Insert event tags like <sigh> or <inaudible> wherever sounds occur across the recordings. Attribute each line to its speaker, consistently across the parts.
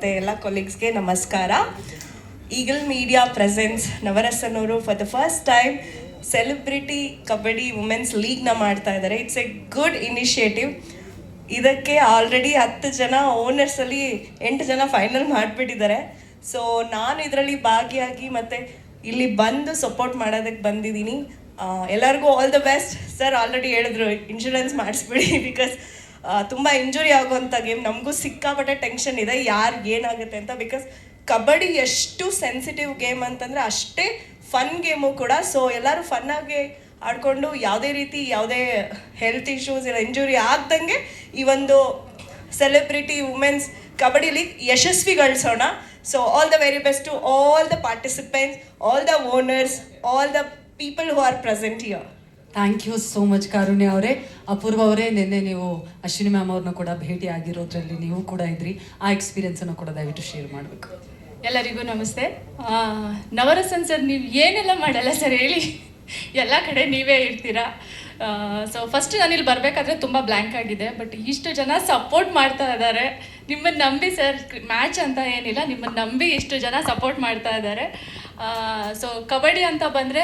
Speaker 1: ಮತ್ತೆ ಎಲ್ಲ ಕೊಲೀಗ್ಸ್ಗೆ ನಮಸ್ಕಾರ. Eagle media presence ನವರಸನವರು for the first time celebrity kabaddi women's ಲೀಗ್ನ ಮಾಡ್ತಾ ಇದ್ದಾರೆ ಇಟ್ಸ್ ಎ ಗುಡ್ ಇನಿಷಿಯೇಟಿವ್ ಇದಕ್ಕೆ ಆಲ್ರೆಡಿ ಹತ್ತು ಜನ ಓನರ್ಸಲ್ಲಿ ಎಂಟು ಜನ ಫೈನಲ್ ಮಾಡಿಬಿಟ್ಟಿದ್ದಾರೆ. ಸೊ ನಾನು ಇದರಲ್ಲಿ ಭಾಗಿಯಾಗಿ ಮತ್ತು ಇಲ್ಲಿ ಬಂದು ಸಪೋರ್ಟ್ ಮಾಡೋದಕ್ಕೆ ಬಂದಿದ್ದೀನಿ. ಎಲ್ಲರಿಗೂ all the best sir already ಹೇಳಿದ್ರು ಇನ್ಶೂರೆನ್ಸ್ ಮಾಡಿಸ್ಬಿಡಿ ಬಿಕಾಸ್ ತುಂಬ ಇಂಜುರಿ ಆಗುವಂಥ ಗೇಮ್ ನಮಗೂ ಸಿಕ್ಕಾಪಟ್ಟೆ ಟೆನ್ಷನ್ ಇದೆ. ಯಾರಿಗೆ ಏನಾಗುತ್ತೆ ಅಂತ ಬಿಕಾಸ್ ಕಬಡ್ಡಿ ಎಷ್ಟು ಸೆನ್ಸಿಟಿವ್ ಗೇಮ್ ಅಂತಂದರೆ ಅಷ್ಟೇ ಫನ್ ಗೇಮು ಕೂಡ. ಸೊ ಎಲ್ಲರೂ ಫನ್ನಾಗಿ ಆಡ್ಕೊಂಡು ಯಾವುದೇ ರೀತಿ ಯಾವುದೇ ಹೆಲ್ತ್ ಇಶ್ಯೂಸ್ ಇಲ್ಲ ಇಂಜುರಿ ಆಗ್ದಂಗೆ ಈ ಒಂದು celebrity women's kabaddi league ಯಶಸ್ವಿಗೊಳಿಸೋಣ. So all the very best to all the participants all the owners all the people who are present here
Speaker 2: thank you so much Karunya ಅವರೇ. ಅಪೂರ್ವ ಅವರೇ, ನಿನ್ನೆ ನೀವು ಅಶ್ವಿನಿ ಮ್ಯಾಮ್ ಅವ್ರನ್ನ ಕೂಡ ಭೇಟಿ ಆಗಿರೋದ್ರಲ್ಲಿ ನೀವು ಕೂಡ ಇದ್ರಿ. ಆ ಎಕ್ಸ್ಪೀರಿಯನ್ಸ್ ಅನ್ನು ಕೂಡ ದಯವಿಟ್ಟು ಶೇರ್ ಮಾಡಬೇಕು.
Speaker 3: ಎಲ್ಲರಿಗೂ ನಮಸ್ತೆ. ನವರಸನ್ ಸರ್, ನೀವು ಏನೆಲ್ಲ ಮಾಡಲ್ಲ ಸರ್ ಹೇಳಿ. ಎಲ್ಲ ಕಡೆ ನೀವೇ ಇರ್ತೀರಾ ಸೊ ಫಸ್ಟ್ ನಾನಿಲ್ಲಿ ಬರಬೇಕಾದ್ರೆ ತುಂಬ ಬ್ಲ್ಯಾಂಕ್ ಆಗಿದೆ ಬಟ್ ಇಷ್ಟು ಜನ ಸಪೋರ್ಟ್ ಮಾಡ್ತಾ ಇದ್ದಾರೆ. ನಿಮ್ಮನ್ನು ನಂಬಿ ಸರ್ ಮ್ಯಾಚ್ ಅಂತ ಏನಿಲ್ಲ ನಿಮ್ಮನ್ನು ನಂಬಿ ಇಷ್ಟು ಜನ ಸಪೋರ್ಟ್ ಮಾಡ್ತಾ ಇದ್ದಾರೆ. ಸೊ ಕಬಡ್ಡಿ ಅಂತ ಬಂದರೆ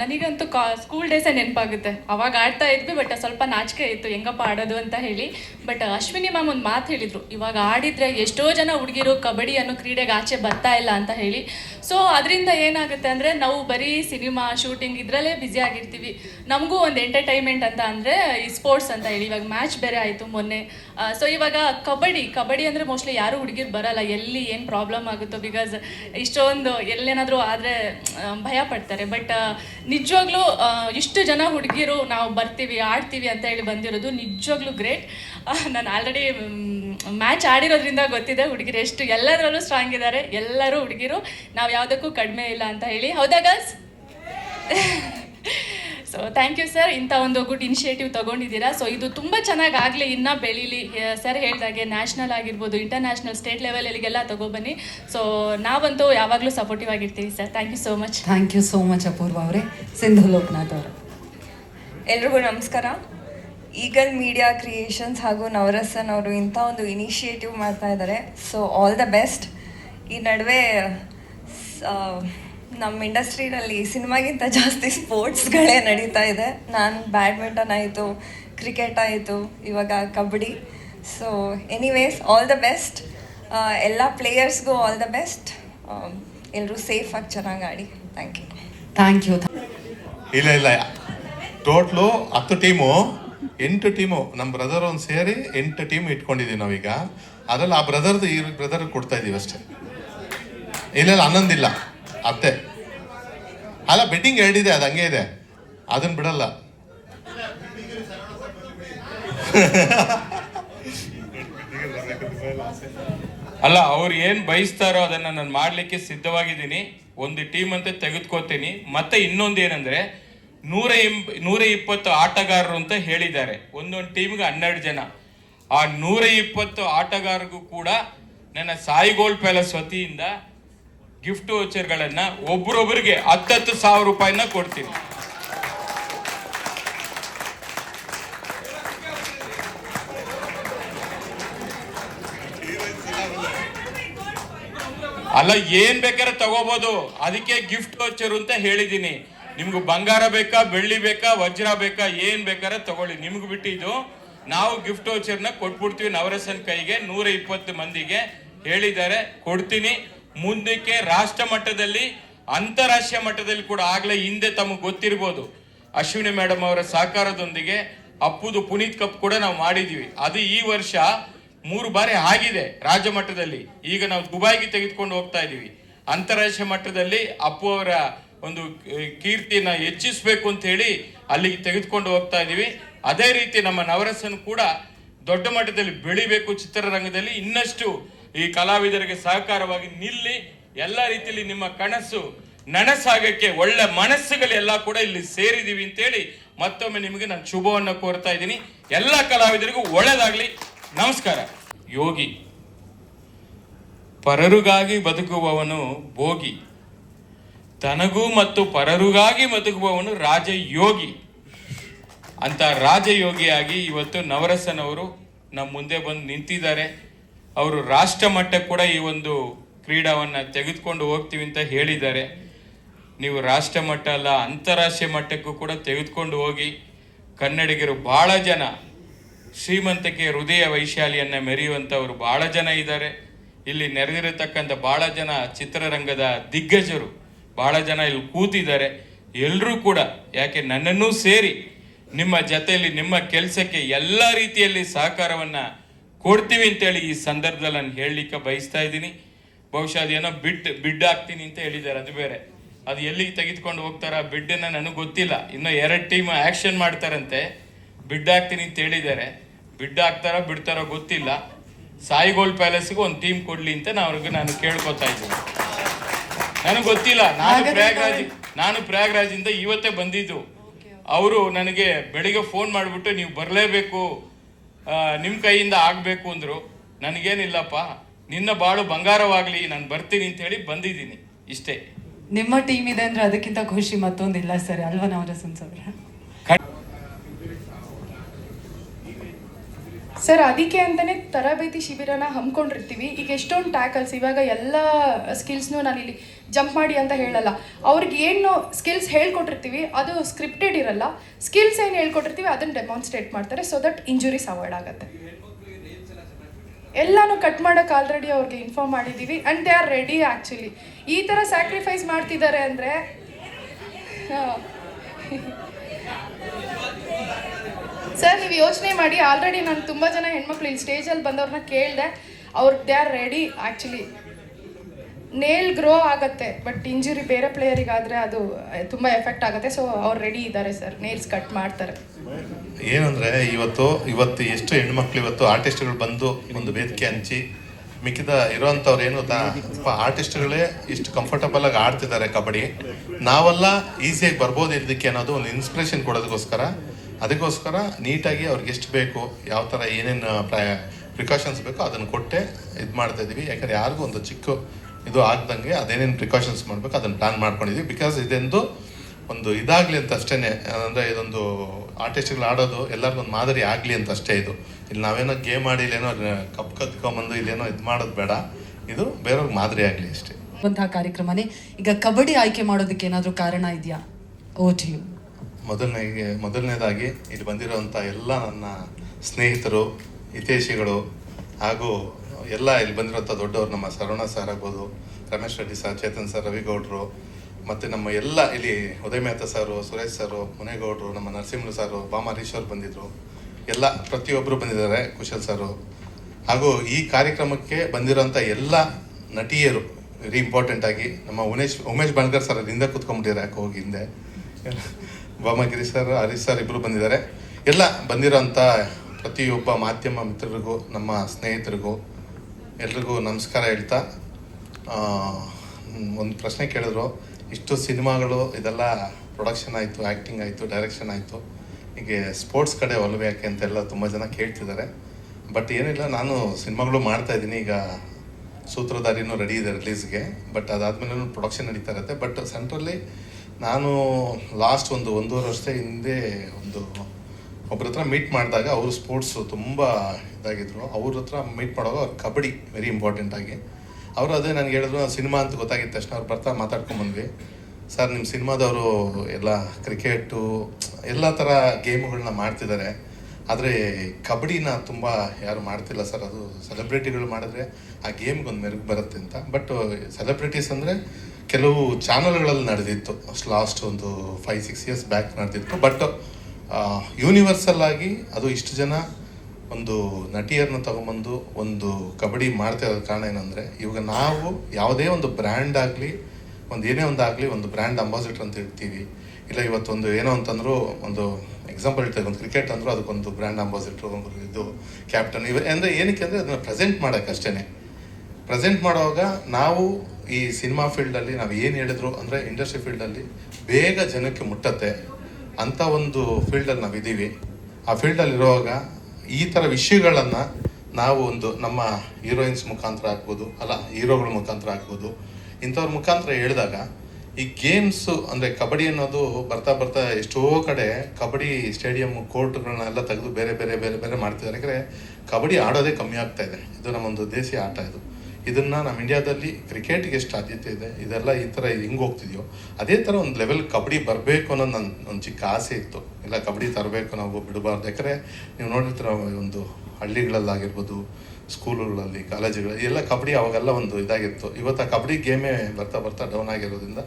Speaker 3: ನನಗಂತೂ ಕಾ ಸ್ಕೂಲ್ ಡೇಸೇ ನೆನಪಾಗುತ್ತೆ. ಅವಾಗ ಆಡ್ತಾ ಇದ್ವಿ ಬಟ್ ಸ್ವಲ್ಪ ನಾಚಿಕೆ ಇತ್ತು, ಹೆಂಗಪ್ಪ ಆಡೋದು ಅಂತ ಹೇಳಿ. ಬಟ್ ಅಶ್ವಿನಿ ಮ್ಯಾಮ್ ಒಂದು ಮಾತು ಹೇಳಿದರು, ಇವಾಗ ಆಡಿದ್ರೆ ಎಷ್ಟೋ ಜನ ಹುಡುಗಿರು ಕಬಡ್ಡಿ ಅನ್ನೋ ಕ್ರೀಡೆಗೆ ಆಚೆ ಬರ್ತಾ ಇಲ್ಲ ಅಂತ ಹೇಳಿ. ಸೊ ಅದರಿಂದ ಏನಾಗುತ್ತೆ ಅಂದರೆ, ನಾವು ಬರೀ ಸಿನಿಮಾ ಶೂಟಿಂಗ್ ಇದರಲ್ಲೇ ಬ್ಯುಸಿ ಆಗಿರ್ತೀವಿ. ನಮಗೂ ಒಂದು ಎಂಟರ್ಟೈನ್ಮೆಂಟ್ ಅಂತ ಅಂದರೆ, ಈ ಸ್ಪೋರ್ಟ್ಸ್ ಅಂತ ಹೇಳಿ, ಇವಾಗ ಮ್ಯಾಚ್ ಬೇರೆ ಆಯಿತು ಮೊನ್ನೆ. ಸೊ ಇವಾಗ ಕಬಡ್ಡಿ ಕಬಡ್ಡಿ ಅಂದರೆ ಮೋಸ್ಟ್ಲಿ ಯಾರು ಹುಡುಗಿರು ಬರಲ್ಲ, ಎಲ್ಲಿ ಏನು ಪ್ರಾಬ್ಲಮ್ ಆಗುತ್ತೋ ಬಿಕಾಸ್ ಇಷ್ಟೊಂದು ಎಲ್ಲೇನಾದರೂ ಆದರೆ ಭಯ ಪಡ್ತಾರೆ. ಬಟ್ ನಿಜವಾಗ್ಲೂ ಇಷ್ಟು ಜನ ಹುಡುಗಿರು ನಾವು ಬರ್ತೀವಿ, ಆಡ್ತೀವಿ ಅಂತ ಹೇಳಿ ಬಂದಿರೋದು ನಿಜವಾಗ್ಲೂ ಗ್ರೇಟ್ ನಾನು ಆಲ್ರೆಡಿ ಮ್ಯಾಚ್ ಆಡಿರೋದ್ರಿಂದ ಗೊತ್ತಿದೆ ಹುಡುಗಿರು ಎಷ್ಟು. ಎಲ್ಲದರಲ್ಲೂ ಸ್ಟ್ರಾಂಗ್ ಇದ್ದಾರೆ ಎಲ್ಲರೂ ಹುಡುಗಿರು, ನಾವು ಯಾವುದಕ್ಕೂ ಕಡಿಮೆ ಇಲ್ಲ ಅಂತ ಹೇಳಿ. ಹೌದಾ girls so thank you sir ಇಂಥ ಒಂದು ಗುಡ್ ಇನಿಷಿಯೇಟಿವ್ ತೊಗೊಂಡಿದ್ದೀರಾ. ಸೊ ಇದು ತುಂಬ ಚೆನ್ನಾಗಿ ಆಗಲಿ ಇನ್ನೂ ಬೆಳೀಲಿ. ಸರ್ ಹೇಳಿದಾಗೆ ನ್ಯಾಷನಲ್ ಆಗಿರ್ಬೋದು ಇಂಟರ್ನ್ಯಾಷನಲ್ ಸ್ಟೇಟ್ ಲೆವೆಲಲ್ಲಿಗೆಲ್ಲ ತೊಗೊಬನ್ನಿ. ಸೊ ನಾವಂತೂ ಯಾವಾಗಲೂ ಸಪೋರ್ಟಿವ್ ಆಗಿರ್ತೀವಿ sir thank you so much
Speaker 2: thank you so much Apoorva ಅವರೇ. ಸಿಂಧು ಲೋಕನಾಥ್ ಅವರು.
Speaker 4: ಎಲ್ರಿಗೂ ನಮಸ್ಕಾರ. ಈಗಲ್ ಮೀಡಿಯಾ ಕ್ರಿಯೇಷನ್ಸ್ ಹಾಗೂ ನವರಸನ್ ಅವರು ಇಂಥ ಒಂದು ಇನಿಷಿಯೇಟಿವ್ ಮಾಡ್ತಾ ಇದ್ದಾರೆ ಸೊ ಆಲ್ ದ ಬೆಸ್ಟ್ ಈ ನಡುವೆ ನಮ್ಮ ಇಂಡಸ್ಟ್ರಿನಲ್ಲಿ ಸಿನಿಮಾಗಿಂತ ಜಾಸ್ತಿ ಸ್ಪೋರ್ಟ್ಸ್ಗಳೇ ನಡೀತಾ ಇದೆ. ನಾನು ಬ್ಯಾಡ್ಮಿಂಟನ್ ಆಯಿತು ಕ್ರಿಕೆಟ್ ಆಯಿತು ಇವಾಗ kabaddi. So anyways all the best ಎಲ್ಲ ಪ್ಲೇಯರ್ಸ್ಗೂ ಆಲ್ ದ ಬೆಸ್ಟ್ ಎಲ್ಲರೂ ಸೇಫಾಗಿ ಚೆನ್ನಾಗಿ ಆಡಿ. ಥ್ಯಾಂಕ್ ಯು
Speaker 2: ಥ್ಯಾಂಕ್ ಯು
Speaker 5: ಇಲ್ಲ ಇಲ್ಲ. ಟೋಟ್ಲು ಹತ್ತು ಟೀಮು ಎಂಟು ಟೀಮು ನಮ್ಮ ಬ್ರದರ್ ಒಂದು ಸೇರಿ ಎಂಟು ಟೀಮ್ ಇಟ್ಕೊಂಡಿದ್ದೀವಿ ನಾವೀಗ. ಅದರಲ್ಲಿ ಆ ಬ್ರದರ್ದು ಈ ಬ್ರದರ್ ಕೊಡ್ತಾ ಇದ್ದೀವಿ ಅಷ್ಟೇ. ಇಲ್ಲ ಇಲ್ಲ ಹನ್ನೊಂದಿಲ್ಲ ಅತ್ತೆ. ಅಲ್ಲ ಬೆಟ್ಟಿಂಗ್ ಎರಡಿದೆ, ಅದು ಹಂಗೆ ಇದೆ. ಅದನ್ನ ಬಿಡಲ್ಲ.
Speaker 6: ಅಲ್ಲ, ಅವ್ರು ಏನ್ ಬಯಸ್ತಾರೋ ಅದನ್ನ ನಾನು ಮಾಡ್ಲಿಕ್ಕೆ ಸಿದ್ಧವಾಗಿದ್ದೀನಿ. ಒಂದು ಟೀಮ್ ಅಂತ ತೆಗೆದುಕೋತೀನಿ. ಮತ್ತೆ ಇನ್ನೊಂದು ಏನಂದ್ರೆ, ನೂರ ನೂರ ಇಪ್ಪತ್ತು ಆಟಗಾರರು ಅಂತ ಹೇಳಿದ್ದಾರೆ. ಒಂದೊಂದು ಟೀಮ್ಗೆ ಹನ್ನೆರಡು ಜನ. ಆ ನೂರ ಇಪ್ಪತ್ತು ಆಟಗಾರರಿಗೂ ಕೂಡ ನನ್ನ ಸಾಯಿಗೋಲ್ ಪ್ಯಾಲೆಸ್ ವತಿಯಿಂದ ಗಿಫ್ಟ್ ವೋಚರ್ಗಳನ್ನ ಒಬ್ರೊಬ್ರಿಗೆ ಹತ್ತತ್ತು ಸಾವಿರ ರೂಪಾಯಿನ ಕೊಡ್ತೀನಿ. ಅಲ್ಲ, ಏನ್ ಬೇಕಾದ್ರೆ ತಗೋಬಹುದು ಅದಕ್ಕೆ ಗಿಫ್ಟ್ ವೋಚರ್ ಅಂತ ಹೇಳಿದ್ದೀನಿ. ನಿಮ್ಗೆ ಬಂಗಾರ ಬೇಕಾ, ಬೆಳ್ಳಿ ಬೇಕಾ, ವಜ್ರ ಬೇಕಾ, ಏನ್ ಬೇಕಾದ್ರೆ ತಗೊಳ್ಳಿ. ನಿಮ್ಗೆ ಬಿಟ್ಟಿದ್ದು ನಾವು ಗಿಫ್ಟ್ ವೋಚರ್ನ ಕೊಟ್ಬಿಡ್ತೀವಿ ನವರಸನ್ ಕೈಗೆ, ನೂರ ಇಪ್ಪತ್ತು ಮಂದಿಗೆ ಹೇಳಿದ್ದಾರೆ. ಕೊಡ್ತೀನಿ. ಮುಂದಕ್ಕೆ ರಾಷ್ಟ್ರ ಮಟ್ಟದಲ್ಲಿ, ಅಂತಾರಾಷ್ಟ್ರೀಯ ಮಟ್ಟದಲ್ಲಿ ಕೂಡ ಆಗಲೇ ಹಿಂದೆ ತಮಗೆ ಗೊತ್ತಿರ್ಬೋದು. ಅಶ್ವಿನಿ ಮೇಡಮ್ ಅವರ ಸಹಕಾರದೊಂದಿಗೆ ಅಪ್ಪುದು ಪುನೀತ್ ಕಪ್ ಕೂಡ ನಾವು ಮಾಡಿದೀವಿ. ಅದು ಈ ವರ್ಷ ಮೂರು ಬಾರಿ ಆಗಿದೆ ರಾಜ್ಯ ಮಟ್ಟದಲ್ಲಿ. ಈಗ ನಾವು ದುಬೈಗೆ ತೆಗೆದುಕೊಂಡು ಹೋಗ್ತಾ ಇದೀವಿ. ಅಂತಾರಾಷ್ಟ್ರೀಯ ಮಟ್ಟದಲ್ಲಿ ಅಪ್ಪು ಅವರ ಒಂದು ಕೀರ್ತಿನ ಹೆಚ್ಚಿಸಬೇಕು ಅಂತ ಹೇಳಿ ಅಲ್ಲಿಗೆ ತೆಗೆದುಕೊಂಡು ಹೋಗ್ತಾ ಇದೀವಿ. ಅದೇ ರೀತಿ ನಮ್ಮ ನವರಸನ್ ಕೂಡ ದೊಡ್ಡ ಮಟ್ಟದಲ್ಲಿ ಬೆಳಿಬೇಕು ಚಿತ್ರರಂಗದಲ್ಲಿ ಇನ್ನಷ್ಟು ಈ ಕಲಾವಿದರಿಗೆ ಸಹಕಾರವಾಗಿ ನಿಲ್ಲಿ ಎಲ್ಲ ರೀತಿಯಲ್ಲಿ ನಿಮ್ಮ ಕನಸು ನನಸಾಗಕ್ಕೆ ಒಳ್ಳೆ ಮನಸ್ಸುಗಳೆಲ್ಲ ಕೂಡ ಇಲ್ಲಿ ಸೇರಿದೀವಿ ಅಂತೇಳಿ ಮತ್ತೊಮ್ಮೆ ನಿಮಗೆ ನಾನು ಶುಭವನ್ನು ಕೋರ್ತಾ ಇದ್ದೀನಿ. ಎಲ್ಲ ಕಲಾವಿದರಿಗೂ ಒಳ್ಳೆಯದಾಗಲಿ ನಮಸ್ಕಾರ. ಯೋಗಿ. ಪರರುಗಾಗಿ ಬದುಕುವವನು ಭೋಗಿ. ತನಗೂ ಮತ್ತು ಪರರುಗಾಗಿ ಬದುಕುವವನು ರಾಜಯೋಗಿ. ಅಂತ ರಾಜಯೋಗಿಯಾಗಿ ಇವತ್ತು ನವರಸನವರು ನಮ್ಮ ಮುಂದೆ ಬಂದು ನಿಂತಿದ್ದಾರೆ. ಅವರು ರಾಷ್ಟ್ರ ಮಟ್ಟಕ್ಕೆ ಕೂಡ ಈ ಒಂದು ಕ್ರೀಡಾವನ್ನು ತೆಗೆದುಕೊಂಡು ಹೋಗ್ತೀವಿ ಅಂತ ಹೇಳಿದ್ದಾರೆ. ನೀವು ರಾಷ್ಟ್ರ ಮಟ್ಟ ಅಲ್ಲ, ಅಂತಾರಾಷ್ಟ್ರೀಯ ಮಟ್ಟಕ್ಕೂ ಕೂಡ ತೆಗೆದುಕೊಂಡು ಹೋಗಿ ಕನ್ನಡಿಗರು ಬಹಳ ಜನ ಶ್ರೀಮಂತಕ್ಕೆ ಹೃದಯ ವೈಶಾಲಿಯನ್ನು ಮೆರೆಯುವಂಥವ್ರು ಬಹಳ ಜನ ಇದ್ದಾರೆ. ಇಲ್ಲಿ ನೆರೆದಿರತಕ್ಕಂಥ ಬಹಳ ಜನ ಚಿತ್ರರಂಗದ ದಿಗ್ಗಜರು ಬಹಳ ಜನ ಇಲ್ಲಿ ಕೂತಿದ್ದಾರೆ. ಎಲ್ಲರೂ ಕೂಡ, ಯಾಕೆ ನನ್ನನ್ನೂ ಸೇರಿ ನಿಮ್ಮ ಜೊತೆಯಲ್ಲಿ ನಿಮ್ಮ ಕೆಲಸಕ್ಕೆ ಎಲ್ಲ ರೀತಿಯಲ್ಲಿ ಸಹಕಾರವನ್ನು ಕೊಡ್ತೀವಿ ಅಂತೇಳಿ ಈ ಸಂದರ್ಭದಲ್ಲಿ ನಾನು ಹೇಳಲಿಕ್ಕೆ ಬಯಸ್ತಾ ಇದ್ದೀನಿ. ಬಹುಶಃ ಅದೇನೋ ಬಿಡ್ ಬಿಡ್ ಹಾಕ್ತೀನಿ ಅಂತ ಹೇಳಿದ್ದಾರೆ ಅದು ಬೇರೆ. ಅದು ಎಲ್ಲಿಗೆ ತೆಗೆದುಕೊಂಡು ಹೋಗ್ತಾರ ಬಿಡ್ಡನ್ನ ನನಗೆ ಗೊತ್ತಿಲ್ಲ. ಇನ್ನೂ ಎರಡು ಟೀಮ್ ಆ್ಯಕ್ಷನ್ ಮಾಡ್ತಾರಂತೆ. ಬಿಡ್ ಹಾಕ್ತೀನಿ ಅಂತ ಹೇಳಿದ್ದಾರೆ. ಬಿಡ್ ಹಾಕ್ತಾರೋ ಬಿಡ್ತಾರೋ ಗೊತ್ತಿಲ್ಲ. ಸಾಯಿಗೋಲ್ ಪ್ಯಾಲೇಸ್ಗೆ ಒಂದು ಟೀಮ್ ಕೊಡ್ಲಿ ಅಂತ ನಾನು ಅವ್ರಿಗೆ ನಾನು ಕೇಳ್ಕೊತಾ ಇದ್ದೀನಿ. ನನಗೆ ಗೊತ್ತಿಲ್ಲ. ನಾನು ಪ್ರಯಾಗ್ರಾಜ್ ನಾನು ಪ್ರಯಾಗ್ರಾಜಿಂದ ಇವತ್ತೇ ಬಂದಿದ್ದು. ಅವರು ನನಗೆ ಬೆಳಿಗ್ಗೆ ಫೋನ್ ಮಾಡಿಬಿಟ್ಟು ನೀವು ಬರಲೇಬೇಕು. ನಿಮ್ಮ ಕೈಯಿಂದ ಆಗಬೇಕು ಅಂದರು, ನನಗೇನಿಲ್ಲಪ್ಪ, ನಿನ್ನ ಬಾಳು ಬಂಗಾರವಾಗಲಿ, ನಾನು ಬರ್ತೀನಿ ಅಂತ ಹೇಳಿ ಬಂದಿದ್ದೀನಿ, ಇಷ್ಟೇ.
Speaker 2: ನಿಮ್ಮ ಟೀಮ್ ಇದೆ ಅಂದರೆ ಅದಕ್ಕಿಂತ ಖುಷಿ ಮತ್ತೊಂದಿಲ್ಲ ಸರ್, ಅಲ್ವಾ ನವರಸನ್ ಸರ್
Speaker 3: ಸರ್, ಅದಕ್ಕೆ ಅಂತಲೇ ತರಬೇತಿ ಶಿಬಿರನ ಹಮ್ಮಿಕೊಂಡಿರ್ತೀವಿ. ಈಗ ಎಷ್ಟೊಂದು ಟ್ಯಾಕಲ್ಸ್ ಇವಾಗ ಎಲ್ಲ ಸ್ಕಿಲ್ಸ್ನೂ ನಾನು ಇಲ್ಲಿ ಜಂಪ್ ಮಾಡಿ ಅಂತ ಹೇಳಲ್ಲ. ಅವ್ರಿಗೆ ಏನು ಸ್ಕಿಲ್ಸ್ ಹೇಳ್ಕೊಟ್ಟಿರ್ತೀವಿ, ಅದು ಸ್ಕ್ರಿಪ್ಟೆಡ್ ಇರಲ್ಲ. ಸ್ಕಿಲ್ಸ್ ಏನು ಹೇಳ್ಕೊಟ್ಟಿರ್ತೀವಿ, ಅದನ್ನು ಡೆಮಾನ್ಸ್ಟ್ರೇಟ್ ಮಾಡ್ತಾರೆ ಸೊ ದಟ್ ಇಂಜುರೀಸ್ ಅವಾಯ್ಡ್ ಆಗುತ್ತೆ. ಎಲ್ಲಾನು ಕಟ್ ಮಾಡೋಕ್ಕೆ ಆಲ್ರೆಡಿ ಅವ್ರಿಗೆ ಇನ್ಫಾರ್ಮ್ ಮಾಡಿದ್ದೀವಿ and they are ready actually ಈ ಥರ ಸ್ಯಾಕ್ರಿಫೈಸ್ ಮಾಡ್ತಿದ್ದಾರೆ ಅಂದರೆ ಸರ್ ನೀವು ಯೋಚನೆ ಮಾಡಿ ಆಲ್ರೆಡಿ ನಾನು ತುಂಬ ಜನ ಹೆಣ್ಮಕ್ಳು ಇಲ್ಲಿ ಸ್ಟೇಜಲ್ಲಿ ಬಂದವ್ರನ್ನ ಕೇಳಿದೆ. ಅವ್ರು they are ready actually nail grow ಆಗುತ್ತೆ ಬಟ್ ಇಂಜುರಿ ಬೇರೆ ಪ್ಲೇಯರಿಗಾದರೆ ಅದು ತುಂಬ ಎಫೆಕ್ಟ್ ಆಗುತ್ತೆ. ಸೊ ಅವ್ರು ರೆಡಿ ಇದ್ದಾರೆ ಸರ್ ನೇಲ್ಸ್ ಕಟ್ ಮಾಡ್ತಾರೆ.
Speaker 5: ಏನಂದರೆ, ಇವತ್ತು ಇವತ್ತು ಎಷ್ಟು ಹೆಣ್ಮಕ್ಳು ಇವತ್ತು ಆರ್ಟಿಸ್ಟ್ಗಳು ಬಂದು ಒಂದು ವೇದಿಕೆ ಹಂಚಿ, ಮಿಕ್ಕಿದ ಇರೋಂಥವ್ರು ಏನು ಆರ್ಟಿಸ್ಟ್ಗಳೇ ಇಷ್ಟು ಕಂಫರ್ಟಬಲ್ ಆಗಿ ಆಡ್ತಿದ್ದಾರೆ ಕಬಡ್ಡಿ. ನಾವೆಲ್ಲ ಈಸಿಯಾಗಿ ಬರ್ಬೋದು ಇದಕ್ಕೆ ಅನ್ನೋದು ಒಂದು ಇನ್ಸ್ಪಿರೇಷನ್ ಕೊಡೋದಕ್ಕೋಸ್ಕರ. ಅದಕ್ಕೋಸ್ಕರ ನೀಟಾಗಿ ಅವ್ರಿಗೆ ಎಷ್ಟು ಬೇಕು, ಯಾವ ಥರ ಏನೇನು ಪ್ರಿಕಾಷನ್ಸ್ ಬೇಕೋ ಅದನ್ನು ಕೊಟ್ಟೆ ಇದು ಮಾಡ್ತಾ ಇದ್ದೀವಿ ಯಾಕಂದರೆ ಯಾರಿಗೂ ಒಂದು ಚಿಕ್ಕ ಇದು ಆಗ್ದಂಗೆ ಅದೇನೇನು ಪ್ರಿಕಾಷನ್ಸ್ ಮಾಡಬೇಕು ಅದನ್ನು ಪ್ಲಾನ್ ಮಾಡ್ಕೊಂಡಿದ್ವಿ. ಬಿಕಾಸ್ ಇದೊಂದು ಒಂದು ಇದಾಗಲಿ ಅಂತ ಅಷ್ಟೇ ಅಂದರೆ ಇದೊಂದು ಆರ್ಟಿಸ್ಟ್ಗಳು ಆಡೋದು ಎಲ್ಲರಿಗೂ ಒಂದು ಮಾದರಿ ಆಗಲಿ ಅಂತ ಅಷ್ಟೇ ಇದು. ಇಲ್ಲಿ ನಾವೇನೋ ಗೇಮ್ ಆಡಿ, ಇಲ್ಲೇನೋ ಕಪ್ ಕತ್ಕೊಂಬಂದು, ಇಲ್ಲೇನೋ ಇದು ಮಾಡೋದು ಬೇಡ. ಇದು ಬೇರೆಯವ್ರಿಗೆ ಮಾದರಿ ಆಗಲಿ ಅಷ್ಟೇ.
Speaker 2: ಕಾರ್ಯಕ್ರಮನೇ. ಈಗ ಕಬಡ್ಡಿ ಆಯ್ಕೆ ಮಾಡೋದಕ್ಕೆ ಏನಾದರೂ ಕಾರಣ ಇದೆಯಾ? ಓ ಯು
Speaker 5: ಮೊದಲನೇಗೆ, ಮೊದಲನೇದಾಗಿ ಇಲ್ಲಿ ಬಂದಿರುವಂಥ ಎಲ್ಲ ನನ್ನ ಸ್ನೇಹಿತರು ಹಿತೇಶಿಗಳು ಹಾಗೂ ಎಲ್ಲ ಇಲ್ಲಿ ಬಂದಿರುವಂಥ ದೊಡ್ಡವರು ನಮ್ಮ ಸರವಣ ಸರ್ ಆಗ್ಬೋದು, ರಮೇಶ್ ರೆಡ್ಡಿ ಸರ್, ಚೇತನ್ ಸರ್, ರವಿಗೌಡರು ಮತ್ತು ನಮ್ಮ ಎಲ್ಲ ಇಲ್ಲಿ ಉದಯ ಮೆಹ್ತಾ ಸರು, ಸುರೇಶ್ ಸರು, ಮುನೇಗೌಡರು, ನಮ್ಮ ನರಸಿಂಹ ಸರು ಬಾಮ ಹರೀಶ್ವರ್ ಬಂದಿದ್ರು. ಎಲ್ಲ ಪ್ರತಿಯೊಬ್ಬರು ಬಂದಿದ್ದಾರೆ, ಕುಶಲ್ ಸರು. ಹಾಗೂ ಈ ಕಾರ್ಯಕ್ರಮಕ್ಕೆ ಬಂದಿರೋಂಥ ಎಲ್ಲ ನಟಿಯರು ವೆರಿ ಇಂಪಾರ್ಟೆಂಟಾಗಿ ನಮ್ಮ ಉಮೇಶ್ ಉಮೇಶ್ ಬಣ್ಕರ್ ಸರ್ ಅದರಿಂದ ಕೂತ್ಕೊಂಡ್ಬಿಟ್ಟಿದ್ದಾರೆ, ಯಾಕೆ ಹೋಗಿ ಹಿಂದೆ. ಬಾಮಗಿರಿ ಸರ್, ಹರೀಶ್ ಸರ್ ಇಬ್ಬರು ಬಂದಿದ್ದಾರೆ. ಎಲ್ಲ ಬಂದಿರೋಂಥ ಪ್ರತಿಯೊಬ್ಬ ಮಾಧ್ಯಮ ಮಿತ್ರರಿಗೂ, ನಮ್ಮ ಸ್ನೇಹಿತರಿಗೂ ಎಲ್ರಿಗೂ ನಮಸ್ಕಾರ ಹೇಳ್ತಾ ಒಂದು ಪ್ರಶ್ನೆ ಕೇಳಿದ್ರು. ಇಷ್ಟು ಸಿನಿಮಾಗಳು, ಇದೆಲ್ಲ ಪ್ರೊಡಕ್ಷನ್ ಆಯಿತು ಆ್ಯಕ್ಟಿಂಗ್ ಆಯಿತು ಡೈರೆಕ್ಷನ್ ಆಯಿತು. ಹೀಗೆ ಸ್ಪೋರ್ಟ್ಸ್ ಕಡೆ ಒಲವು ಯಾಕೆ ಅಂತೆಲ್ಲ ತುಂಬ ಜನ ಕೇಳ್ತಿದ್ದಾರೆ. ಬಟ್ ಏನಿಲ್ಲ, ನಾನು ಸಿನಿಮಾಗಳು ಮಾಡ್ತಾ ಇದ್ದೀನಿ. ಈಗ ಸೂತ್ರಧಾರಿನೂ ರೆಡಿ ಇದೆ ರಿಲೀಸ್ಗೆ ಬಟ್ ಅದಾದಮೇಲೆ ಪ್ರೊಡಕ್ಷನ್ ನಡೀತಾ ಇರುತ್ತೆ. ಬಟ್ ಸೆಂಟ್ರಲ್ಲಿ ನಾನು ಲಾಸ್ಟ್ ಒಂದು ಒಂದೂವರೆ ವರ್ಷದ ಹಿಂದೆ ಒಂದು ಒಬ್ಬರ ಹತ್ರ ಮೀಟ್ ಮಾಡಿದಾಗ ಅವರು ಸ್ಪೋರ್ಟ್ಸು ತುಂಬ ಇದಾಗಿದ್ರು. ಅವ್ರ ಹತ್ರ ಮೀಟ್ ಮಾಡುವಾಗ ಅವ್ರು ಕಬಡ್ಡಿ ವೆರಿ ಇಂಪಾರ್ಟೆಂಟ್ ಆಗಿ. ಅವರು ಅದೇ ನನಗೆ ಹೇಳಿದ್ರು ಸಿನಿಮಾ ಅಂತ ಗೊತ್ತಾಗಿದ್ದ ತಕ್ಷಣ ಅವ್ರು ಬರ್ತಾ ಮಾತಾಡ್ಕೊಂಬಂದ್ವಿ ಸರ್ ನಿಮ್ಮ ಸಿನಿಮಾದವರು ಎಲ್ಲ ಕ್ರಿಕೆಟು ಎಲ್ಲ ಥರ ಗೇಮ್ಗಳನ್ನ ಮಾಡ್ತಿದ್ದಾರೆ. ಆದರೆ ಕಬಡ್ಡಿನ ತುಂಬ ಯಾರು ಮಾಡ್ತಿಲ್ಲ ಸರ್. ಅದು ಸೆಲೆಬ್ರಿಟಿಗಳು ಮಾಡಿದ್ರೆ ಆ ಗೇಮ್ಗೆ ಒಂದು ಮೆರುಗು ಬರುತ್ತೆ ಅಂತ. ಬಟ್ ಸೆಲೆಬ್ರಿಟೀಸ್ ಅಂದರೆ ಕೆಲವು ಚಾನಲ್ಗಳಲ್ಲಿ ನಡೆದಿತ್ತು. ಲಾಸ್ಟ್ ಒಂದು ಫೈವ್ ಸಿಕ್ಸ್ ಇಯರ್ಸ್ ಬ್ಯಾಕ್ ನಡೆದಿತ್ತು. ಬಟ್ ಯೂನಿವರ್ಸಲ್ ಆಗಿ ಅದು ಇಷ್ಟು ಜನ ಒಂದು ನಟಿಯರನ್ನ ತಗೊಂಬಂದು ಒಂದು ಕಬಡ್ಡಿ ಮಾಡ್ತಾ ಇರೋ ಕಾರಣ ಏನಂದರೆ, ಇವಾಗ ನಾವು ಯಾವುದೇ ಒಂದು ಬ್ರ್ಯಾಂಡ್ ಆಗಲಿ, ಒಂದು ಏನೇ ಒಂದು ಆಗಲಿ ಒಂದು ಬ್ರ್ಯಾಂಡ್ ಅಂಬಾಸಿಡರ್ ಅಂತ ಇರ್ತೀವಿ ಇಲ್ಲ ಇವತ್ತೊಂದು ಏನೋ ಅಂತಂದರೂ ಒಂದು ಎಕ್ಸಾಂಪಲ್ ಹೇಳ್ತಾರೆ ಒಂದು ಕ್ರಿಕೆಟ್ ಅಂದ್ರು ಅದಕ್ಕೊಂದು ಬ್ರ್ಯಾಂಡ್ ಅಂಬಾಸಿಡರ್ ಒಂದು ಇದು ಕ್ಯಾಪ್ಟನ್ ಇವ ಅಂದರೆ ಏನಕ್ಕೆ ಅಂದರೆ ಅದನ್ನು ಪ್ರೆಸೆಂಟ್ ಮಾಡೋಕೆ ಅಷ್ಟೇ ಪ್ರೆಸೆಂಟ್ ಮಾಡುವಾಗ ನಾವು ಈ ಸಿನಿಮಾ ಫೀಲ್ಡಲ್ಲಿ ನಾವು ಏನು ಹೇಳಿದ್ರು ಅಂದರೆ ಇಂಡಸ್ಟ್ರಿ ಫೀಲ್ಡಲ್ಲಿ ಬೇಗ ಜನಕ್ಕೆ ಮುಟ್ಟತ್ತೆ ಅಂಥ ಒಂದು ಫೀಲ್ಡಲ್ಲಿ ನಾವು ಇದ್ದೀವಿ ಆ ಫೀಲ್ಡಲ್ಲಿರುವಾಗ ಈ ಥರ ವಿಷಯಗಳನ್ನು ನಾವು ಒಂದು ನಮ್ಮ ಹೀರೋಯಿನ್ಸ್ ಮುಖಾಂತರ ಆಗ್ಬೋದು ಅಲ್ಲ, ಹೀರೋಗಳ ಮುಖಾಂತರ ಆಗ್ಬೋದು ಇಂಥವ್ರ ಮುಖಾಂತರ ಹೇಳಿದಾಗ ಈ ಗೇಮ್ಸು ಅಂದರೆ ಕಬಡ್ಡಿ ಅನ್ನೋದು ಬರ್ತಾ ಬರ್ತಾ ಎಷ್ಟೋ ಕಡೆ ಕಬಡ್ಡಿ ಸ್ಟೇಡಿಯಂ ಕೋರ್ಟ್ಗಳನ್ನೆಲ್ಲ ತೆಗೆದು ಬೇರೆ ಬೇರೆ ಬೇರೆ ಬೇರೆ ಮಾಡ್ತಿದ್ದಾರೆ. ಯಾಕಂದರೆ ಕಬಡ್ಡಿ ಆಡೋದೇ ಕಮ್ಮಿ ಆಗ್ತಾ ಇದೆ. ಇದು ನಮ್ಮೊಂದು ದೇಸಿ ಆಟ ಇದು. ಇದನ್ನ ನಮ್ಮ ಇಂಡಿಯಾದಲ್ಲಿ ಕ್ರಿಕೆಟ್ಗೆ ಎಷ್ಟು ಆದ್ಯತೆ ಇದೆ? ಇದೆಲ್ಲ ಈ ಥರ ಹಿಂಗೆ ಹೋಗ್ತಿದೆಯೋ? ಅದೇ ಥರ ಒಂದು ಲೆವೆಲ್ ಕಬಡ್ಡಿ ಬರಬೇಕು ಅನ್ನೋದು ನನ್ನ ಒಂದು ಚಿಕ್ಕ ಆಸೆ ಇತ್ತು. ಇಲ್ಲ ಕಬಡ್ಡಿ ತರಬೇಕು ನಾವು ಬಿಡಬಾರ್ದು. ಯಾಕಂದರೆ ನೀವು ನೋಡಿರ್ತೀರ, ಒಂದು ಹಳ್ಳಿಗಳಲ್ಲಾಗಿರ್ಬೋದು ಸ್ಕೂಲುಗಳಲ್ಲಿ, ಕಾಲೇಜುಗಳಲ್ಲಿ, ಎಲ್ಲ ಕಬಡ್ಡಿ ಅವಾಗೆಲ್ಲ ಒಂದು ಇದಾಗಿತ್ತು. ಇವತ್ತು ಆ ಕಬಡ್ಡಿ ಗೇಮೇ ಬರ್ತಾ ಬರ್ತಾ ಡೌನ್ ಆಗಿರೋದ್ರಿಂದ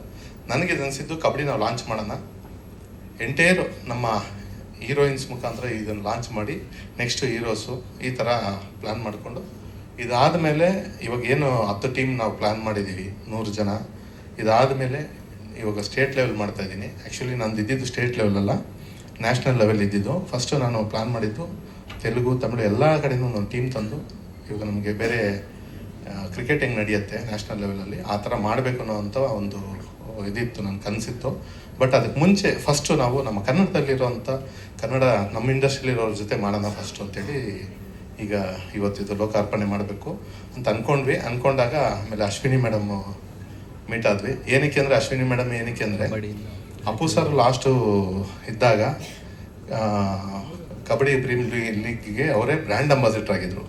Speaker 5: ನನಗೆ ಅನಿಸಿದ್ದು ಕಬಡ್ಡಿ ನಾವು ಲಾಂಚ್ ಮಾಡೋಣ. ಎಂಟೈರ್ ನಮ್ಮ ಹೀರೋಯಿನ್ಸ್ ಮುಖಾಂತರ ಇದನ್ನು ಲಾಂಚ್ ಮಾಡಿ ನೆಕ್ಸ್ಟ್ ಹೀರೋಸು ಈ ಥರ ಪ್ಲ್ಯಾನ್ ಮಾಡಿಕೊಂಡು ಇದಾದ ಮೇಲೆ ಇವಾಗ ಏನು ಹತ್ತು ಟೀಮ್ ನಾವು ಪ್ಲ್ಯಾನ್ ಮಾಡಿದ್ದೀವಿ ನೂರು ಜನ. ಇದಾದ ಮೇಲೆ ಇವಾಗ ಸ್ಟೇಟ್ ಲೆವೆಲ್ ಮಾಡ್ತಾ ಇದ್ದೀನಿ. ಆ್ಯಕ್ಚುಲಿ ನಂದು ಇದ್ದಿದ್ದು ಸ್ಟೇಟ್ ಲೆವೆಲಲ್ಲ ಅಲ್ಲ ನ್ಯಾಷನಲ್ ಲೆವೆಲ್ ಇದ್ದಿದ್ದು. ಫಸ್ಟು ನಾನು ಪ್ಲ್ಯಾನ್ ಮಾಡಿದ್ದು ತೆಲುಗು, ತಮಿಳು ಎಲ್ಲ ಕಡೆಯೂ ಒಂದು ಟೀಮ್ ತಂದು ಇವಾಗ ನಮಗೆ ಬೇರೆ ಕ್ರಿಕೆಟ್ ಹೆಂಗೆ ನಡೆಯುತ್ತೆ ನ್ಯಾಷನಲ್ ಲೆವೆಲಲ್ಲಿ ಆ ಥರ ಮಾಡಬೇಕು ಅಂತ ಒಂದು ಇದಿತ್ತು ನನ್ನ ಕನಸಿತ್ತು. ಬಟ್ ಅದಕ್ಕೆ ಮುಂಚೆ ಫಸ್ಟು ನಾವು ನಮ್ಮ ಕನ್ನಡದಲ್ಲಿರೋವಂಥ ಕನ್ನಡ ನಮ್ಮ ಇಂಡಸ್ಟ್ರಿಲಿರೋರ ಜೊತೆ ಮಾಡೋಣ ಫಸ್ಟು ಅಂತೇಳಿ ಈಗ ಇವತ್ತಿದ್ದು ಲೋಕಾರ್ಪಣೆ ಮಾಡಬೇಕು ಅಂತ ಅಂದ್ಕೊಂಡ್ವಿ ಅಂದ್ಕೊಂಡಾಗ ಆಮೇಲೆ ಅಶ್ವಿನಿ ಮೇಡಮ್ ಮೀಟ್ ಆದ್ವಿ. ಏನಕ್ಕೆ ಅಂದರೆ ಅಶ್ವಿನಿ ಮೇಡಮ್ ಏನಕ್ಕೆ ಅಂದರೆ ಅಪ್ಪು ಸರ್ ಲಾಸ್ಟು ಇದ್ದಾಗ ಕಬಡ್ಡಿ ಪ್ರೀಮಿಯರ್ ಲೀಗ್ಗೆ ಅವರೇ ಬ್ರ್ಯಾಂಡ್ ಅಂಬಾಸಿಡರ್ ಆಗಿದ್ರು.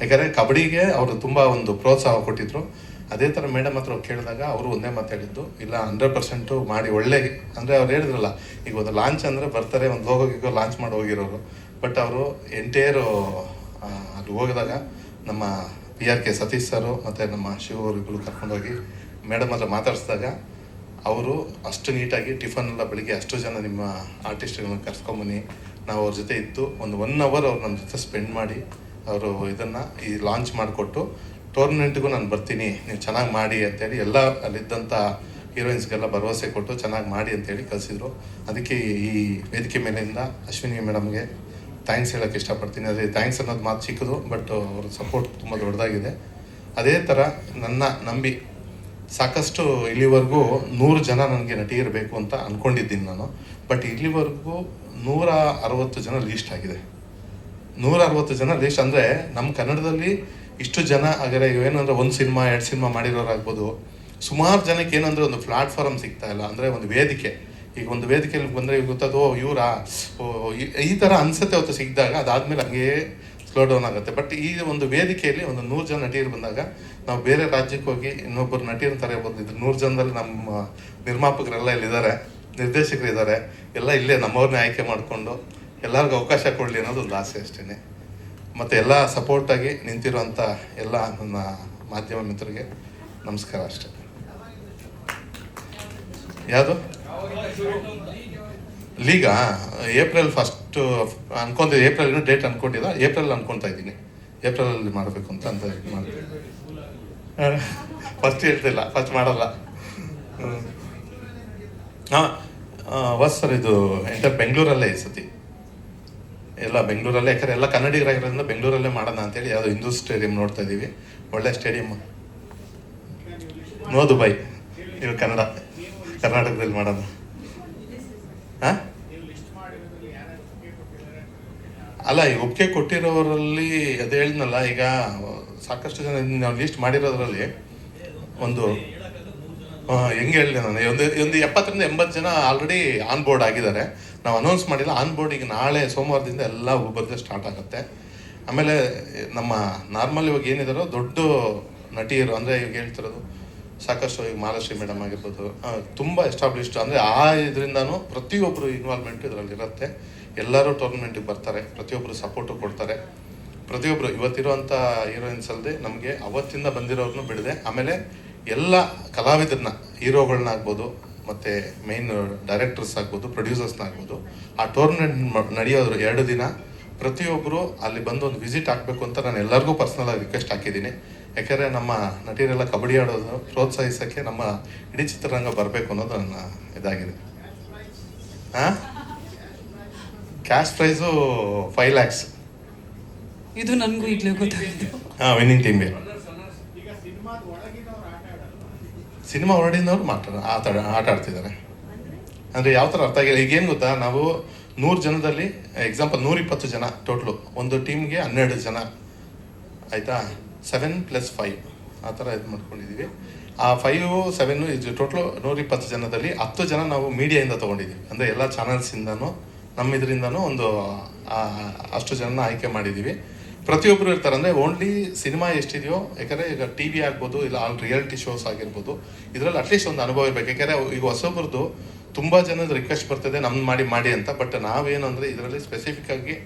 Speaker 5: ಯಾಕಂದರೆ ಕಬಡ್ಡಿಗೆ ಅವರು ತುಂಬ ಒಂದು ಪ್ರೋತ್ಸಾಹ ಕೊಟ್ಟಿದ್ರು. ಅದೇ ಥರ ಮೇಡಮ್ ಹತ್ರ ಕೇಳಿದಾಗ ಅವರು ಒಂದೇ ಮಾತು ಹೇಳಿದ್ದು, ಇಲ್ಲ ಹಂಡ್ರೆಡ್ ಪರ್ಸೆಂಟು ಮಾಡಿ ಒಳ್ಳೆ, ಅಂದರೆ ಅವ್ರು ಹೇಳಿದ್ರಲ್ಲ, ಈಗ ಒಂದು ಲಾಂಚ್ ಅಂದರೆ ಬರ್ತಾರೆ, ಒಂದು ಗೀಗೋ ಲಾಂಚ್ ಮಾಡಿ ಹೋಗಿರೋರು. ಬಟ್ ಅವರು ಎಂಟೇರು ಅಲ್ಲಿ ಹೋಗಿದಾಗ ನಮ್ಮ P R K Satish sir ಮತ್ತು ನಮ್ಮ ಶಿವ ಅವರು ಇಬ್ಬರು ಕರ್ಕೊಂಡೋಗಿ ಮೇಡಮ್ ಹತ್ರ ಮಾತಾಡಿಸಿದಾಗ ಅವರು ಅಷ್ಟು ನೀಟಾಗಿ ಟಿಫನ್ ಎಲ್ಲ ಬೆಳಿಗ್ಗೆ ಅಷ್ಟು ಜನ ನಿಮ್ಮ ಆರ್ಟಿಸ್ಟ್ಗಳನ್ನ ಕರ್ಸ್ಕೊಂಬನ್ನಿ ನಾವು ಅವ್ರ ಜೊತೆ ಇದ್ದು ಒಂದು ಒನ್ ಅವರ್ ಅವ್ರು ನಮ್ಮ ಜೊತೆ ಸ್ಪೆಂಡ್ ಮಾಡಿ ಅವರು ಇದನ್ನು ಈ ಲಾಂಚ್ ಮಾಡಿಕೊಟ್ಟು ಟೂರ್ನಮೆಂಟ್ಗೂ ನಾನು ಬರ್ತೀನಿ, ನೀವು ಚೆನ್ನಾಗಿ ಮಾಡಿ ಅಂತೇಳಿ ಎಲ್ಲ ಅಲ್ಲಿದ್ದಂಥ ಹೀರೋಯಿನ್ಸ್ಗೆಲ್ಲ ಭರವಸೆ ಕೊಟ್ಟು ಚೆನ್ನಾಗಿ ಮಾಡಿ ಅಂತೇಳಿ ಕಲಿಸಿದ್ರು ಅದಕ್ಕೆ ಈ ವೇದಿಕೆ ಮೇಲಿಂದ ಅಶ್ವಿನಿ ಮೇಡಮ್ಗೆ ಥ್ಯಾಂಕ್ಸ್ ಹೇಳೋಕ್ಕೆ ಇಷ್ಟಪಡ್ತೀನಿ. ಅದೇ ಥ್ಯಾಂಕ್ಸ್ ಅನ್ನೋದು ಮಾತು ಚಿಕ್ಕದು ಬಟ್ ಅವ್ರ ಸಪೋರ್ಟ್ ತುಂಬ ದೊಡ್ಡದಾಗಿದೆ. ಅದೇ ಥರ ನನ್ನ ನಂಬಿ ಸಾಕಷ್ಟು ಇಲ್ಲಿವರೆಗೂ ನೂರು ಜನ ನನಗೆ ನಟಿ ಇರಬೇಕು ಅಂತ ಅಂದ್ಕೊಂಡಿದ್ದೀನಿ ನಾನು. ಬಟ್ ಇಲ್ಲಿವರೆಗೂ ನೂರ ಅರವತ್ತು ಜನ ಲೀಸ್ಟ್ ಆಗಿದೆ. ನೂರ ಅರವತ್ತು ಜನ ದೇಶ ಅಂದರೆ ನಮ್ಮ ಕನ್ನಡದಲ್ಲಿ ಇಷ್ಟು ಜನ ಆಗರೆ ಏನಂದ್ರೆ ಒಂದು ಸಿನಿಮಾ, ಎರಡು ಸಿನಿಮಾ ಮಾಡಿರೋರಾಗ್ಬೋದು. ಸುಮಾರು ಜನಕ್ಕೆ ಏನಂದ್ರೆ ಒಂದು ಪ್ಲಾಟ್ಫಾರ್ಮ್ ಸಿಗ್ತಾ ಇಲ್ಲ. ಅಂದರೆ ಒಂದು ವೇದಿಕೆ. ಈಗ ಒಂದು ವೇದಿಕೆಯಲ್ಲಿ ಬಂದರೆ ಗೊತ್ತದು, ಓ ಈ- ತರ ಅನ್ಸುತ್ತೆ ಅವತ್ತು ಸಿಕ್ಕಿದಾಗ ಅದಾದ್ಮೇಲೆ ಹಂಗೆ ಸ್ಲೋ ಡೌನ್ ಆಗುತ್ತೆ. ಬಟ್ ಈ ಒಂದು ವೇದಿಕೆಯಲ್ಲಿ ಒಂದು ನೂರು ಜನ ನಟಿಯರು ಬಂದಾಗ ನಾವು ಬೇರೆ ರಾಜ್ಯಕ್ಕೆ ಹೋಗಿ ಇನ್ನೊಬ್ಬರು ನಟಿಯರು ತರ ಇದು ನೂರು ಜನದಲ್ಲಿ ನಮ್ಮ ನಿರ್ಮಾಪಕರೆಲ್ಲ ಇಲ್ಲಿದ್ದಾರೆ ನಿರ್ದೇಶಕರು ಇದ್ದಾರೆ ಎಲ್ಲ ಇಲ್ಲೇ ನಮ್ಮವ್ರನ್ನೇ ಆಯ್ಕೆ ಮಾಡಿಕೊಂಡು ಎಲ್ಲರಿಗೂ ಅವಕಾಶ ಕೊಡಲಿ ಅನ್ನೋದು ಒಂದು ಆಸೆ ಅಷ್ಟೇ ಮತ್ತು ಎಲ್ಲ ಸಪೋರ್ಟಾಗಿ ನಿಂತಿರುವಂಥ ಎಲ್ಲ ನನ್ನ ಮಾಧ್ಯಮ ಮಿತ್ರರಿಗೆ ನಮಸ್ಕಾರ ಅಷ್ಟೇ. ಯಾವುದು? ಲೀಗ? ಏಪ್ರಿಲ್ ಫಸ್ಟು ಅನ್ಕೊಂತ ಏಪ್ರಿಲ್ ಡೇಟ್ ಅನ್ಕೊಂಡಿಲ್ಲ, ಏಪ್ರಿಲ್ ಅನ್ಕೊತಾ ಇದ್ದೀನಿ. ಏಪ್ರಿಲಲ್ಲಿ ಮಾಡಬೇಕು ಅಂತ ಅಂತ ಮಾಡಿ. <laughs> ಫಸ್ಟ್ ಹೇಳ್ತಿಲ್ಲ ಫಸ್ಟ್ ಮಾಡಲ್ಲ. ಹಾಂ ಹೊಸ್ ಸರ್ ಇದು ಎಂಟರ್ ಬೆಂಗಳೂರಲ್ಲೇ ಈ ಸತಿ. ಎಲ್ಲ ಬೆಂಗಳೂರಲ್ಲೇ, ಯಾಕಂದ್ರೆ ಎಲ್ಲ ಕನ್ನಡಿಗರಾಗಿರೋದ್ರಿಂದ ಬೆಂಗಳೂರಲ್ಲೇ ಮಾಡೋಣ ಅಂತೇಳಿ ಯಾವುದೋ ಹಿಂದೂ ಸ್ಟೇಡಿಯಂ ನೋಡ್ತಾ ಇದ್ದೀವಿ. ಒಳ್ಳೆ ಸ್ಟೇಡಿಯಂ. No Dubai. ಇದು ಕನ್ನಡ. ಕರ್ನಾಟಕದಲ್ಲಿ ಮಾಡೋಣ. ಹಾಂ ಅಲ್ಲ, ಈ ಒಪ್ಪಿಗೆ ಕೊಟ್ಟಿರೋರಲ್ಲಿ ಅದು ಹೇಳಿದ್ನಲ್ಲ, ಈಗ ಸಾಕಷ್ಟು ಜನ ನಾವು ಲೀಸ್ಟ್ ಮಾಡಿರೋದ್ರಲ್ಲಿ ಒಂದು ಹೆಂಗೆ ಹೇಳಿ ನಾನು ಒಂದು ಒಂದು ಎಪ್ಪತ್ತರಿಂದ ಎಂಬತ್ತು ಜನ ಆಲ್ರೆಡಿ ಆನ್ ಬೋರ್ಡ್ ಆಗಿದ್ದಾರೆ. ನಾವು ಅನೌನ್ಸ್ ಮಾಡಿಲ್ಲ ಆನ್ ಬೋರ್ಡ್ ಈಗ ನಾಳೆ ಸೋಮವಾರದಿಂದ ಎಲ್ಲ ಬರ್ದೇ ಸ್ಟಾರ್ಟ್ ಆಗುತ್ತೆ. ಆಮೇಲೆ ನಮ್ಮ ನಾರ್ಮಲ್ ಇವಾಗ ಏನಿದಾರೋ ದೊಡ್ಡ ನಟಿಯರು, ಅಂದರೆ ಇವಾಗ ಹೇಳ್ತಿರೋದು ಸಾಕಷ್ಟು ಈಗ ಮಹಾಲಕ್ಷ್ಮಿ ಮೇಡಮ್ ಆಗಿರ್ಬೋದು ತುಂಬ ಎಸ್ಟಾಬ್ಲಿಷ್ಡ್ ಅಂದರೆ ಆ ಇದರಿಂದನೂ ಪ್ರತಿಯೊಬ್ಬರು ಇನ್ವಾಲ್ವ್ಮೆಂಟ್ ಇದರಲ್ಲಿ ಇರುತ್ತೆ. ಎಲ್ಲರೂ ಟೂರ್ನಮೆಂಟಿಗೆ ಬರ್ತಾರೆ ಪ್ರತಿಯೊಬ್ಬರು ಸಪೋರ್ಟು ಕೊಡ್ತಾರೆ. ಪ್ರತಿಯೊಬ್ಬರು ಇವತ್ತಿರುವಂಥ ಹೀರೋಯಿನ್ಸ್ ಅಲ್ಲದೆ ನಮಗೆ ಅವತ್ತಿಂದ ಬಂದಿರೋರನ್ನು ಬಿಡದೆ. ಆಮೇಲೆ ಎಲ್ಲ ಕಲಾವಿದರನ್ನ ಹೀರೋಗಳನ್ನ ಆಗ್ಬೋದು ಮತ್ತು ಮೇನ್ ಡೈರೆಕ್ಟರ್ಸ್ ಆಗ್ಬೋದು ಪ್ರೊಡ್ಯೂಸರ್ಸ್ನ ಆಗ್ಬೋದು ಆ ಟೂರ್ನಮೆಂಟ್ ನಡೆಯೋದ್ರ ಎರಡು ದಿನ ಪ್ರತಿಯೊಬ್ಬರು ಅಲ್ಲಿ ಬಂದು ಒಂದು ವಿಸಿಟ್ ಹಾಕಬೇಕು ಅಂತ ನಾನು ಎಲ್ಲರಿಗೂ ಪರ್ಸ್ನಲ್ ಆಗಿ ರಿಕ್ವೆಸ್ಟ್ ಹಾಕಿದ್ದೀನಿ. ಯಾಕೆಂದರೆ ನಮ್ಮ ನಟಿಯರೆಲ್ಲ ಕಬಡ್ಡಿ ಆಡೋದು ಪ್ರೋತ್ಸಾಹಿಸೋಕ್ಕೆ ನಮ್ಮ ಇಡೀ ಚಿತ್ರರಂಗ ಬರಬೇಕು ಅನ್ನೋದು ನನ್ನ ಇದಾಗಿದೆ. ಹಾಂ ಕ್ಯಾಶ್ ಪ್ರೈಸು ಫೈವ್ ಲ್ಯಾಕ್ಸ್
Speaker 2: ಇದು ನನಗೂ ಈಗಲೇ ಗೊತ್ತಾಗಿದೆ
Speaker 5: ಹಾಂ ವಿನ್ನಿಂಗ್ ಟೀಮ್ಗೆ ಸಿನಿಮಾ ಹೊರಡಿನವ್ರು ಮಾತಾಡ ಆಟ ಆಟ ಆಡ್ತಿದ್ದಾರೆ. ಅಂದರೆ ಯಾವ ಥರ ಅರ್ಥ ಆಗಿಲ್ಲ. ಈಗೇನು ಗೊತ್ತಾ? ನಾವು ನೂರು ಜನದಲ್ಲಿ ಎಕ್ಸಾಂಪಲ್ ನೂರಿಪ್ಪತ್ತು ಜನ ಟೋಟ್ಲು ಒಂದು ಟೀಮ್ಗೆ ಹನ್ನೆರಡು ಜನ. ಆಯಿತಾ? ಸೆವೆನ್ ಪ್ಲಸ್ ಫೈವ್ ಆ ಥರ ಇದು ಮಾಡ್ಕೊಂಡಿದ್ದೀವಿ ಆ ಫೈವ್ ಸೆವೆನ್ನು ಇದು ಟೋಟ್ಲು ನೂರಿಪ್ಪತ್ತು ಜನದಲ್ಲಿ ಹತ್ತು ಜನ ನಾವು ಮೀಡಿಯಾಯಿಂದ ತೊಗೊಂಡಿದ್ದೀವಿ ಅಂದರೆ ಎಲ್ಲ ಚಾನಲ್ಸಿಂದನೂ ನಮ್ಮ ಇದರಿಂದನೂ ಒಂದು ಅಷ್ಟು ಜನನ ಆಯ್ಕೆ ಮಾಡಿದ್ದೀವಿ ಪ್ರತಿಯೊಬ್ಬರು ಇರ್ತಾರೆ ಅಂದರೆ ಓನ್ಲಿ ಸಿನಿಮಾ ಎಷ್ಟಿದೆಯೋ, ಯಾಕಂದರೆ ಈಗ ಟಿ ವಿ ಆಗ್ಬೋದು, ಇಲ್ಲ ಆಲ್ ರಿಯಾಲಿಟಿ ಶೋಸ್ ಆಗಿರ್ಬೋದು, ಇದರಲ್ಲಿ ಅಟ್ಲೀಸ್ಟ್ ಒಂದು ಅನುಭವ ಇರಬೇಕು. ಯಾಕಂದರೆ ಈಗ ಹೊಸೊಬ್ರದ್ದು ತುಂಬ ಜನದ ರಿಕ್ವೆಸ್ಟ್ ಬರ್ತದೆ, ನಮ್ದು ಮಾಡಿ ಮಾಡಿ ಅಂತ. ಬಟ್ ನಾವೇನು ಅಂದರೆ ಇದರಲ್ಲಿ ಸ್ಪೆಸಿಫಿಕ್ ಆಗಿ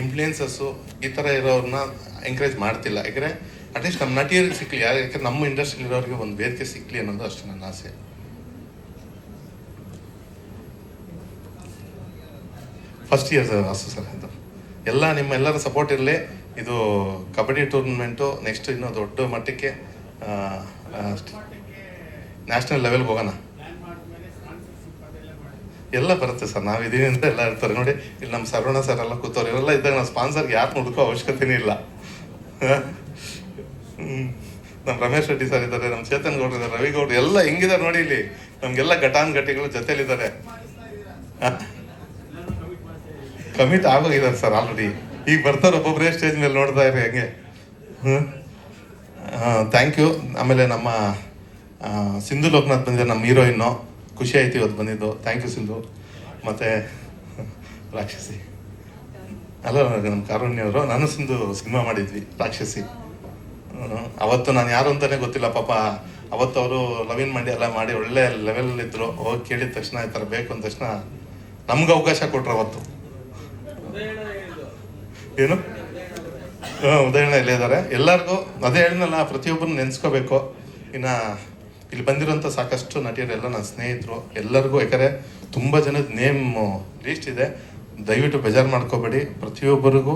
Speaker 5: ಇನ್ಫ್ಲೂಯೆನ್ಸಸ್ಸು ಈ ಥರ ಇರೋರನ್ನ ಎಂಕರೇಜ್ ಮಾಡ್ತಿಲ್ಲ. ಯಾಕಂದರೆ ಅಟ್ಲೀಸ್ಟ್ ನಮ್ಮ ನಟಿಯರಿಗೆ ಸಿಕ್ಕಲಿ ಯಾಕಂದ್ರೆ ನಮ್ಮ ಇಂಡಸ್ಟ್ರಿ ಇರೋರಿಗೆ ಒಂದು ವೇದಿಕೆ ಸಿಕ್ಕಲಿ ಅನ್ನೋದು ಅಷ್ಟೇ ನನ್ನ ಆಸೆ. ಫಸ್ಟ್ ಇಯರ್ ಸರ್ ಆಸೆ ಸರ್ ಎಲ್ಲ ಎಲ್ಲ ನಿಮ್ಮೆಲ್ಲರ ಸಪೋರ್ಟ್ ಇರಲಿ. ಇದು ಕಬಡ್ಡಿ ಟೂರ್ನಮೆಂಟು ನೆಕ್ಸ್ಟ್ ಇನ್ನೂ ದೊಡ್ಡ ಮಟ್ಟಕ್ಕೆ ನ್ಯಾಷನಲ್ ಲೆವೆಲ್ಗೆ ಹೋಗೋಣ. ಎಲ್ಲ ಬರುತ್ತೆ ಸರ್, ನಾವು ಇದೀವಿ ಅಂತ ಎಲ್ಲ ಇರ್ತಾರೆ. ನೋಡಿ, ಇಲ್ಲಿ ನಮ್ಮ ಸರವಣ ಸರ್ ಎಲ್ಲ ಕೂತವ್ರು, ಇವರೆಲ್ಲ ಇದ್ದಾಗ ನಾವು ಸ್ಪಾನ್ಸರ್ಗೆ ಯಾರು ಹುಡುಕೋ ಅವಶ್ಯಕತೆನೇ ಇಲ್ಲ. ನಮ್ಮ ರಮೇಶ್ ರೆಡ್ಡಿ ಸರ್ ಇದ್ದಾರೆ ನಮ್ಮ ಚೇತನ್ ಗೌಡ್ರು ಇದ್ದಾರೆ, ರವಿ ಗೌಡ್ರು ಎಲ್ಲ ಹೆಂಗಿದ್ದಾರೆ ನೋಡಿ ಇಲ್ಲಿ. ನಮಗೆಲ್ಲ ಘಟಾನ್ ಘಟಿಗಳು ಜೊತೆಲಿದ್ದಾರೆ. ಕಮಿಟ್ ಆಗೋಗಿದ್ದಾರೆ ಸರ್ ಆಲ್ರೆಡಿ ಈಗ ಬರ್ತಾರೆ ಒಬ್ಬೊಬ್ಬರೇ ಸ್ಟೇಜ್ ಮೇಲೆ ನೋಡ್ತಾ ಇರಿ ಹಂಗೆ. ಥ್ಯಾಂಕ್ ಯು ಆಮೇಲೆ ನಮ್ಮ ಸಿಂಧು ಲೋಕನಾಥ್ ಬಂದಿದೆ ನಮ್ಮ ಹೀರೋಯಿನ್ನು ಖುಷಿ ಆಯ್ತು ಇವತ್ತು ಬಂದಿದ್ದು. Thank you Sindhu. ಮತ್ತು, ರಾಕ್ಷಸಿ. ಅಲ್ಲ, ನಮ್ಮ ಕಾರುಣ್ಯವರು ನಾನು ಸಿಂಧು ಸಿನಿಮಾ ಮಾಡಿದ್ವಿ, ರಾಕ್ಷಸಿ. ಅವತ್ತು ನಾನು ಯಾರು ಅಂತಾನೆ ಗೊತ್ತಿಲ್ಲ, ಪಾಪ ಅವತ್ತು ಅವರು ಲವಿನ್ ಮಂಡಿ ಎಲ್ಲ ಮಾಡಿ ಒಳ್ಳೆ ಲೆವೆಲ್ ಇದ್ರು. ಹೋಗಿ ಕೇಳಿದ ತಕ್ಷಣ ಈ ಥರ ಬೇಕು ಅಂದ ತಕ್ಷಣ ನಮ್ಗೆ ಅವಕಾಶ ಕೊಟ್ರು ಅವತ್ತು. ಏನು? ಹಾಂ ಇಲ್ಲೇ ಇದ್ದಾರೆ ಎಲ್ಲರಿಗೂ ಅದೇ ಹೇಳಿದ್ನಲ್ಲ ಪ್ರತಿಯೊಬ್ಬರು ನೆನೆಸ್ಕೋಬೇಕು. ಇನ್ನು ಇಲ್ಲಿ ಬಂದಿರೋಂಥ ಸಾಕಷ್ಟು ನಟಿಯರೆಲ್ಲ ನನ್ನ ಸ್ನೇಹಿತರು, ಎಲ್ಲರಿಗೂ ಯಾಕಂದರೆ ತುಂಬ ಜನದ ನೇಮ್ ಲೀಸ್ಟ್ ಇದೆ. ದಯವಿಟ್ಟು ಬೇಜಾರು ಮಾಡ್ಕೋಬೇಡಿ. ಪ್ರತಿಯೊಬ್ಬರಿಗೂ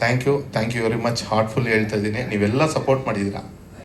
Speaker 5: thank you thank you very much heartful ಹೇಳ್ತಾ ಇದ್ದೀನಿ. ನೀವೆಲ್ಲ ಸಪೋರ್ಟ್ ಮಾಡಿದ್ದೀರಾ.